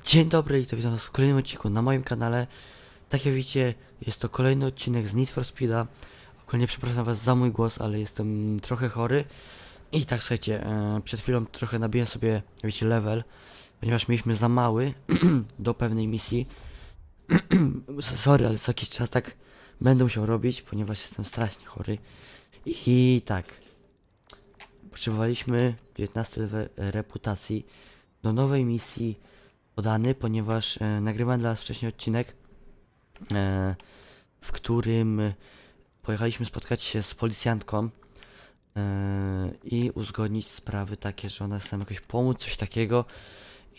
Dzień dobry i to witam was w kolejnym odcinku na moim kanale. Tak jak widzicie, jest to kolejny odcinek z Need for Speeda. Ogólnie przepraszam was za mój głos, ale jestem trochę chory. I tak słuchajcie, e, przed chwilą trochę nabiłem sobie, wiecie, level, ponieważ mieliśmy za mały do pewnej misji. Sorry, ale co jakiś czas tak będę musiał robić, ponieważ jestem strasznie chory. I tak, potrzebowaliśmy 19 level reputacji do nowej misji podany, ponieważ e, nagrywałem dla was wcześniej odcinek, e, w którym pojechaliśmy spotkać się z policjantką e, i uzgodnić sprawy takie, że ona chce nam jakoś pomóc, coś takiego.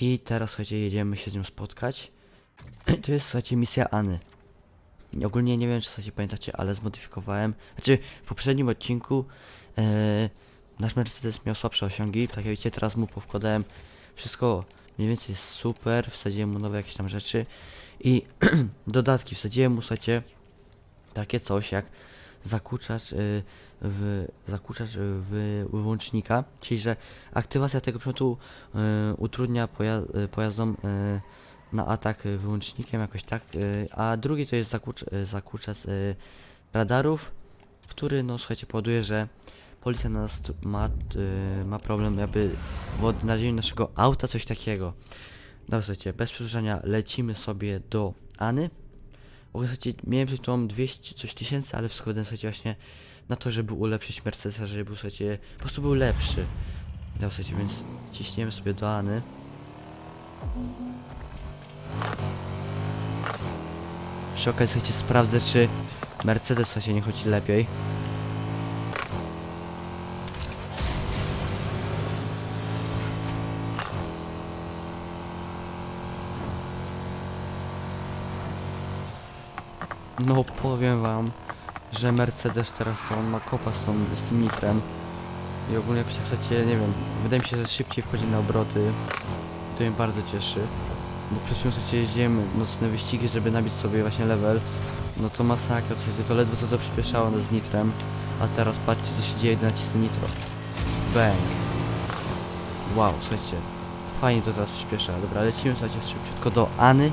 I teraz słuchajcie, jedziemy się z nią spotkać. To jest słuchajcie misja Any. Ogólnie nie wiem, czy słuchajcie pamiętacie, ale zmodyfikowałem. Znaczy, w poprzednim odcinku e, nasz Mercedes miał słabsze osiągi. Tak jak widzicie, teraz mu powkładałem wszystko mniej więcej jest super. Wsadziłem mu nowe jakieś tam rzeczy. I dodatki wsadziłem mu, słuchajcie, takie coś jak zakuczacz y, w w wyłącznika, czyli że aktywacja tego przedmiotu y, utrudnia poja- y, pojazdom y, na atak y, wyłącznikiem jakoś tak, y, a drugi to jest zakucz, y, zakuczacz y, radarów, który no słuchajcie powoduje, że policja na nas ma, y, ma problem jakby w odnalezieniu naszego auta, coś takiego. Dobra, słuchajcie, bez przedłużania lecimy sobie do Any. W słuchajcie, miałem przed tą 200 coś tysięcy, ale wszystko słuchajcie, właśnie na to, żeby ulepszyć Mercedesa, żeby był, słuchajcie, po prostu był lepszy. Dobra, słuchajcie, więc ciśniemy sobie do Any. Przy okazji, słuchajcie, sprawdzę, czy Mercedes, słuchajcie, nie chodzi lepiej. No powiem wam, że Mercedes teraz są, ma kopa są z tym nitrem. I ogólnie jakoś tak chcecie, nie wiem, wydaje mi się, że szybciej wchodzi na obroty. To mnie bardzo cieszy. Bo chwilą chcecie jeździłem nocne wyścigi, żeby nabić sobie właśnie level. No to masakra, słuchajcie, to ledwo co to przyspieszało z nitrem. A teraz patrzcie co się dzieje, gdy nacisnę nitro. Bang. Wow, słuchajcie. Fajnie to teraz przyspiesza. Dobra, lecimy słuchajcie szybciutko do Any.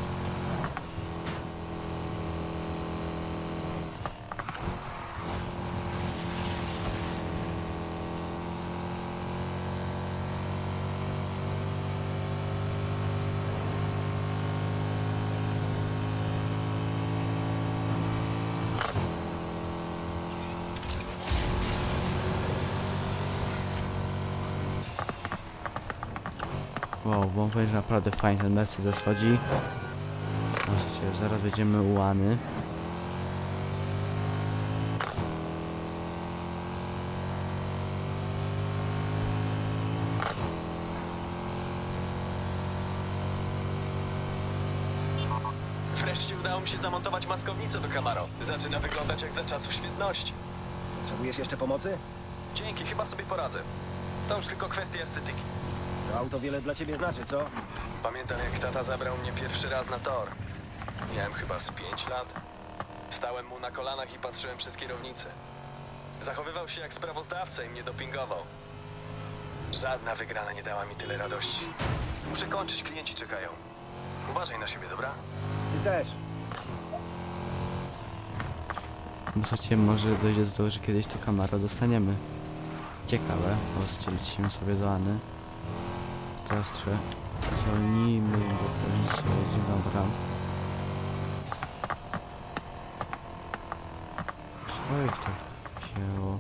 Wow, bo powiem, że naprawdę fajnie ten Mercedes chodzi. Zobaczcie, zaraz będziemy u Any. Wreszcie udało mi się zamontować maskownicę do Camaro. Zaczyna wyglądać jak za czasów świetności. Potrzebujesz jeszcze pomocy? Dzięki, chyba sobie poradzę. To już tylko kwestia estetyki. To auto wiele dla ciebie znaczy, co? Pamiętam jak tata zabrał mnie pierwszy raz na tor. Miałem chyba z 5 lat. Stałem mu na kolanach i patrzyłem przez kierownicę. Zachowywał się jak sprawozdawca i mnie dopingował. Żadna wygrana nie dała mi tyle radości. Muszę kończyć, klienci czekają. Uważaj na siebie, dobra? Ty też. No słuchajcie, może dojdzie do tego, że kiedyś to Camaro dostaniemy. Ciekawe, bo lecimy sobie do Any. Teraz trochę zwolnijmy, bo policja jedzie, dobra. Co ich tak wzięło?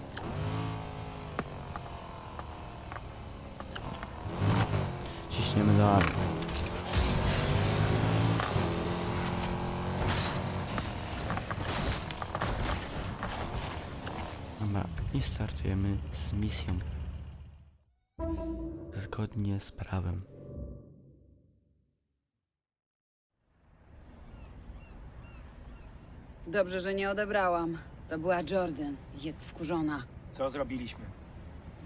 Ciśniemy Any. Dobra, i startujemy z misją. Zgodnie z prawem. Dobrze, że nie odebrałam. To była Jordan. Jest wkurzona. Co zrobiliśmy?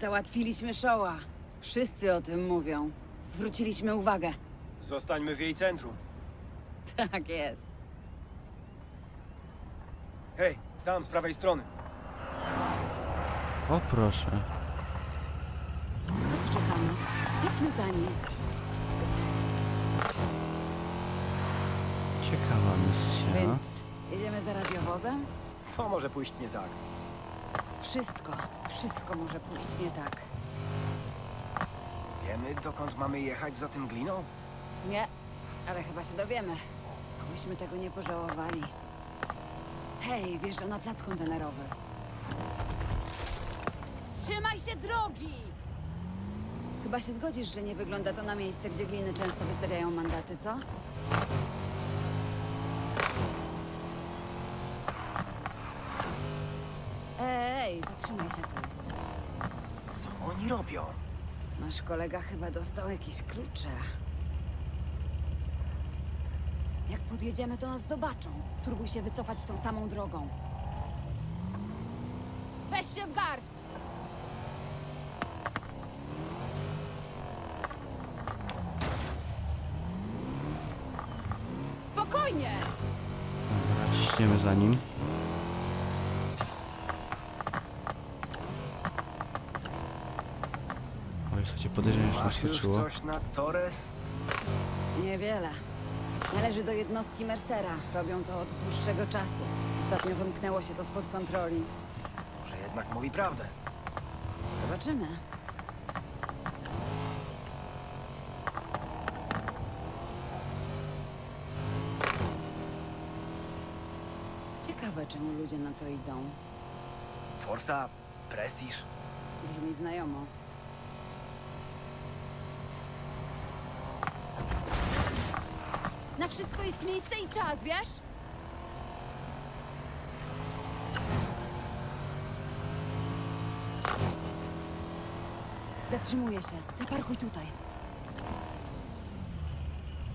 Załatwiliśmy Showa. Wszyscy o tym mówią. Zwróciliśmy uwagę. Zostańmy w jej centrum. Tak jest. Hej, tam, z prawej strony. O proszę. Idźmy za nim. Ciekawa misja. Więc jedziemy za radiowozem? Co może pójść nie tak? Wszystko, wszystko może pójść nie tak. Wiemy, dokąd mamy jechać za tym gliną? Nie, ale chyba się dowiemy. Byśmy tego nie pożałowali. Hej, wjeżdża na plac kontenerowy. Trzymaj się drogi! Chyba się zgodzisz, że nie wygląda to na miejsce, gdzie gliny często wystawiają mandaty, co? Ej, zatrzymaj się tu. Co oni robią? Nasz kolega chyba dostał jakieś klucze. Jak podjedziemy, to nas zobaczą. Spróbuj się wycofać tą samą drogą. Weź się w garść! Spokojnie! Dobra, ciśniemy za nim. Oj, słuchajcie, podejrzenie już Masz już naskoczyło. coś na Torres? Niewiele. Należy do jednostki Mercera. Robią to od dłuższego czasu. Ostatnio wymknęło się to spod kontroli. Może jednak mówi prawdę. Zobaczymy. Ciekawe, czemu ludzie na to idą. Forsa, prestiż. Brzmi znajomo. Na wszystko jest miejsce i czas, wiesz? Zatrzymuję się. Zaparkuj tutaj.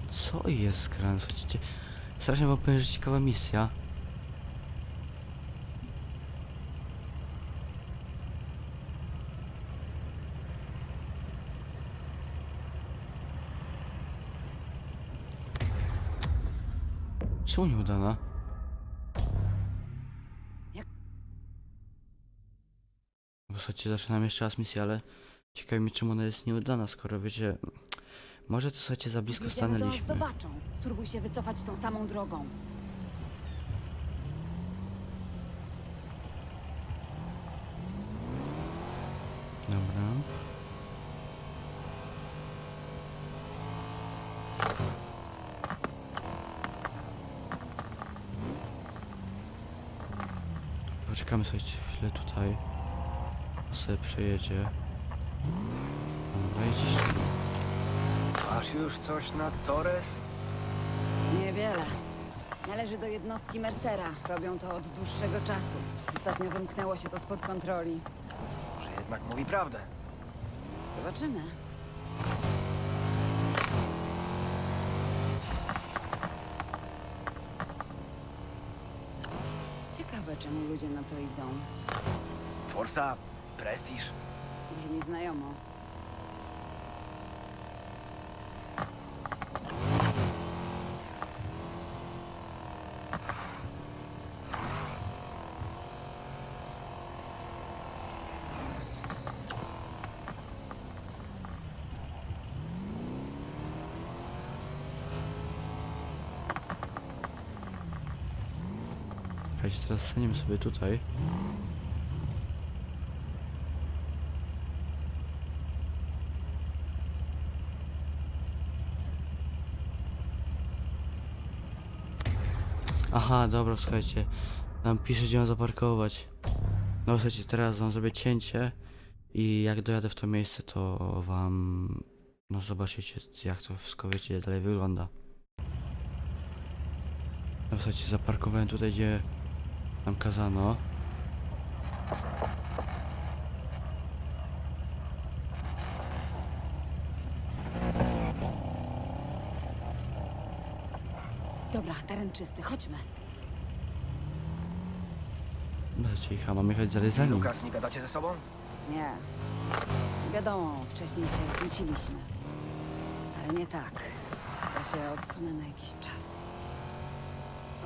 Co jest? Słuchajcie, strasznie wam powiem, że ciekawa misja. Czemu nieudana? Bo słuchajcie, zaczynam jeszcze raz misję, ale ciekawi mnie czemu ona jest nieudana, skoro wiecie... Może to słuchajcie za blisko Jedziemy, to nas stanęliśmy. zobaczą. Spróbuj się wycofać tą samą drogą. Dobra. Poczekamy sobie chwilę tutaj. On sobie przejedzie. Dobra, jedziesz. Masz już coś na Torres? Niewiele. Należy do jednostki Mercera. Robią to od dłuższego czasu. Ostatnio wymknęło się to spod kontroli. Może jednak mówi prawdę. Zobaczymy. Ciekawe, czemu ludzie na to idą. Forsa, prestiż. Brzmi znajomo. Teraz staniemy sobie tutaj. Aha, dobra, słuchajcie. Tam pisze, gdzie mam zaparkować. No słuchajcie, teraz wam zrobię cięcie i jak dojadę w to miejsce, to wam... No zobaczycie, jak to wszystko, wiecie, dalej wygląda. No słuchajcie, zaparkowałem tutaj, gdzie nam kazano. Dobra, teren czysty, chodźmy. Słuchajcie, ich, a mam jechać dalej za nim. Lukas, nie gadacie ze sobą? Nie. Wiadomo, wcześniej się kłóciliśmy. Ale nie tak. Ja się odsunę na jakiś czas.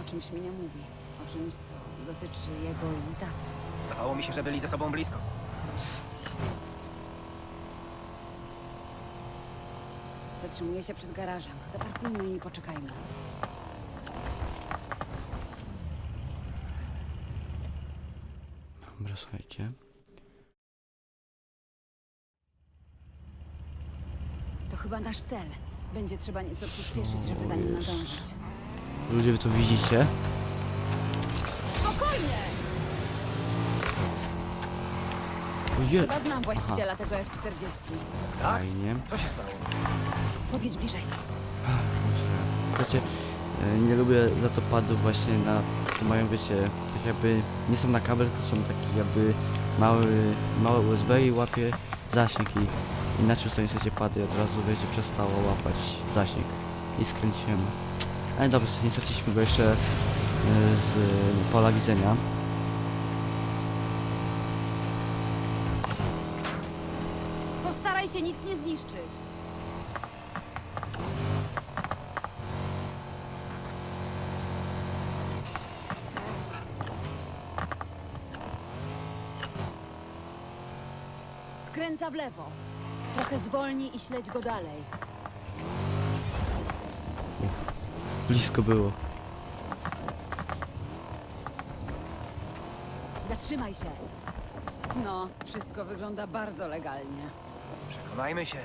O czymś mi nie mówi. O czymś, co dotyczy jego i taty. Zdawało mi się, że byli ze sobą blisko. Zatrzymuje się przed garażem. Zaparkujmy i poczekajmy. Dobra, słuchajcie. To chyba nasz cel. Będzie trzeba nieco przyspieszyć, żeby za nim nadążyć. Ludzie, wy to widzicie? Spokojnie! Oje, Chyba znam właściciela tego F-40. fajnie. Co się stało? Podjedź bliżej. Słuchajcie, e, nie lubię zatopadów właśnie na, co mają, wiecie, tak jakby, nie są na kabel, tylko są takie jakby mały, małe USB i łapie zasięg i inaczej sobie słuchajcie pady od razu, wiecie, przestało łapać zasięg i skręciłem. Ale dobrze, nie straciliśmy go jeszcze z pola widzenia. Postaraj się nic nie zniszczyć. Skręca w lewo. Trochę zwolnij i śledź go dalej. Blisko było. Zatrzymaj się. No, wszystko wygląda bardzo legalnie. Przekonajmy się.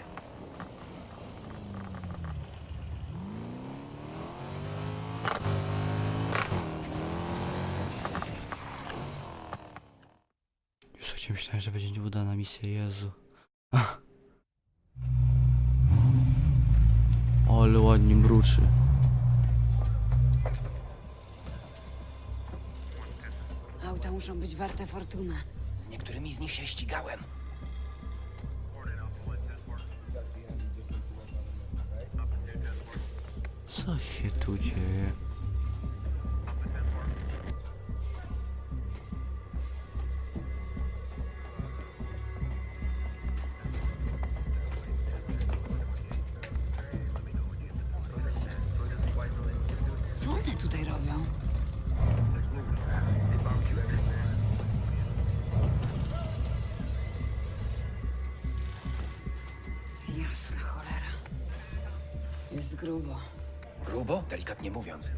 Już słuchajcie, myślałem, że będzie nieudana misja, Jezu. Ach. Ale ładnie mruczy. Auta muszą być warte fortunę. Z niektórymi z nich się ścigałem. Co się tu dzieje? Jest grubo. Grubo, delikatnie mówiąc.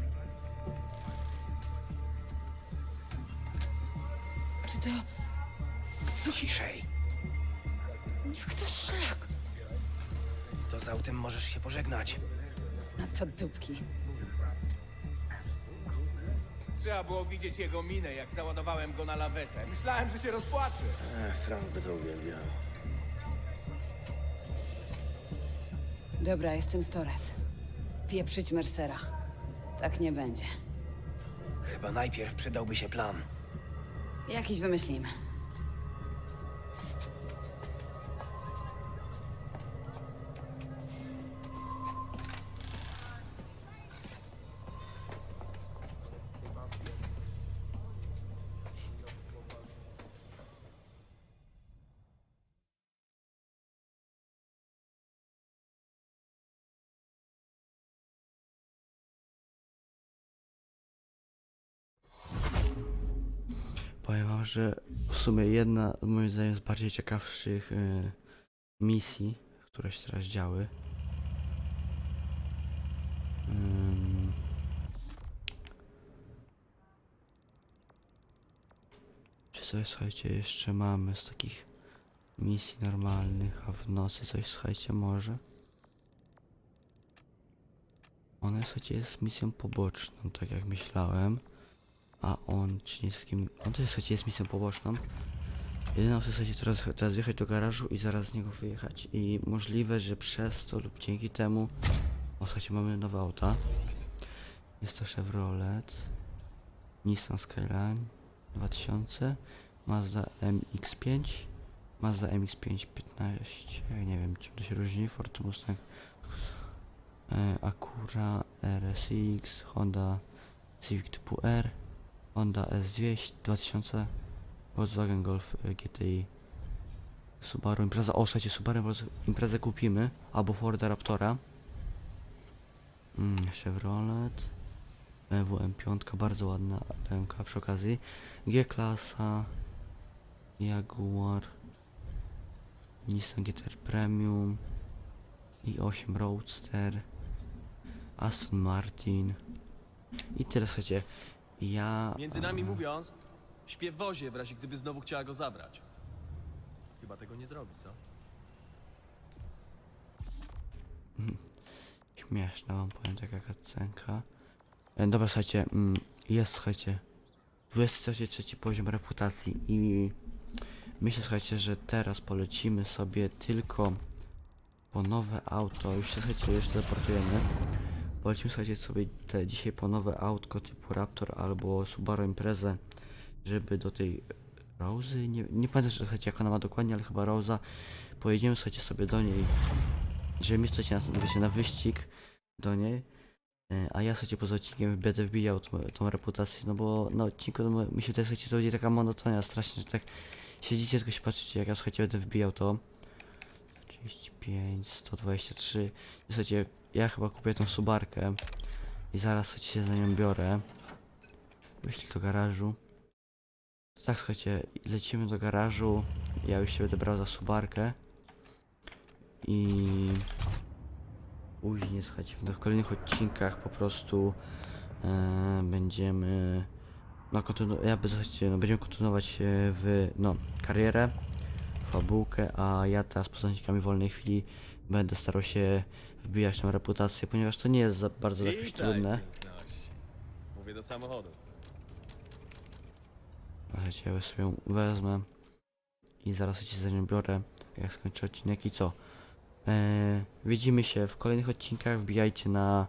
Czy to... Ciszej. Niech to szlak. To z autem możesz się pożegnać. No to dupki. Trzeba było widzieć jego minę, jak załadowałem go na lawetę. Myślałem, że się rozpłaczy. Frank by to uwielbiał. Dobra, jestem Stores. Pieprzyć Mercera. Tak nie będzie. Chyba najpierw przydałby się plan. Jakiś wymyślimy. Powiem wam, że w sumie jedna, moim zdaniem, z bardziej ciekawszych y, misji, które się teraz działy. Ym. Czy coś, słuchajcie, jeszcze mamy z takich misji normalnych, a w nocy coś, słuchajcie, może? Ona, słuchajcie, jest misją poboczną, tak jak myślałem. A on, czy nie jest takim... On też, słuchajcie, jest misją poboczną. Jedyną w zasadzie teraz, teraz wjechać do garażu i zaraz z niego wyjechać. I możliwe, że przez to lub dzięki temu... O, słuchajcie, mamy nowe auta. Jest to Chevrolet. Nissan Skyline 2000. Mazda MX-5. Mazda MX-5 15. Nie wiem, czym to się różni. Ford Mustang. E, Acura RSX. Honda Civic typu R. Honda S200 2000 Volkswagen Golf y, GTI Subaru Impreza, o słuchajcie, Subaru Imprezę- kupimy albo Forda Raptora. Mm, Chevrolet BMW M5, bardzo ładna BMW przy okazji. G-klasa Jaguar Nissan GTR Premium i8 Roadster Aston Martin. I tyle słuchajcie ja Między nami mówiąc, Śpię w wozie w razie gdyby znowu chciała go zabrać. Chyba tego nie zrobi, co? Śmieszna wam powiem taka kacenka. E, dobra, słuchajcie, mm, jest, słuchajcie, 23 poziom reputacji i myślę, słuchajcie, że teraz polecimy sobie tylko po nowe auto. Już się, słuchajcie, już teleportujemy. Polecimy, słuchajcie, sobie te, dzisiaj po nowe autko typu Raptor albo Subaru Imprezę, żeby do tej Rozy, nie, nie pamiętam, słuchajcie, jak ona ma dokładnie, ale chyba Roza. Pojedziemy, słuchajcie, sobie do niej żeby mieć coś na, wiecie, na wyścig do niej. E, A ja słuchajcie poza odcinkiem będę wbijał tą, tą reputację, no bo na odcinku no, mi się tutaj słuchajcie to będzie taka monotonia strasznie, że tak siedzicie tylko się patrzycie jak ja słuchajcie będę wbijał to. 35, 123 i słuchajcie ja chyba kupię tą subarkę i zaraz się za nią biorę. Wyślij do garażu. Tak słuchajcie, lecimy do garażu. Ja już się będę brał za subarkę. I później, słuchajcie, w kolejnych odcinkach po prostu e, będziemy. No, kontynu- ja słuchajcie, no, będziemy kontynuować e, w no, karierę, fabułkę, a ja teraz poza wolnej chwili będę starał się wbijać tą reputację, ponieważ to nie jest za bardzo jakieś trudne. piękności. Mówię do samochodu. Słuchajcie, ja sobie ją wezmę i zaraz się za nią biorę, jak skończę odcinek i co? Eee, widzimy się w kolejnych odcinkach, wbijajcie na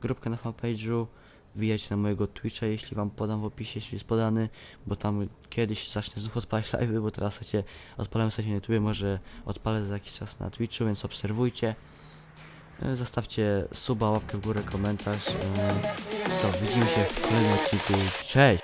grupkę na fanpage'u, wbijajcie na mojego Twitcha, jeśli wam podam w opisie, jeśli jest podany, bo tam kiedyś zacznę znów odpalać live'y, bo teraz sobie odpalałem sobie na YouTube, może odpalę za jakiś czas na Twitchu, więc obserwujcie. E, Zostawcie suba, łapkę w górę, komentarz. E, co, widzimy się w kolejnym odcinku. Cześć!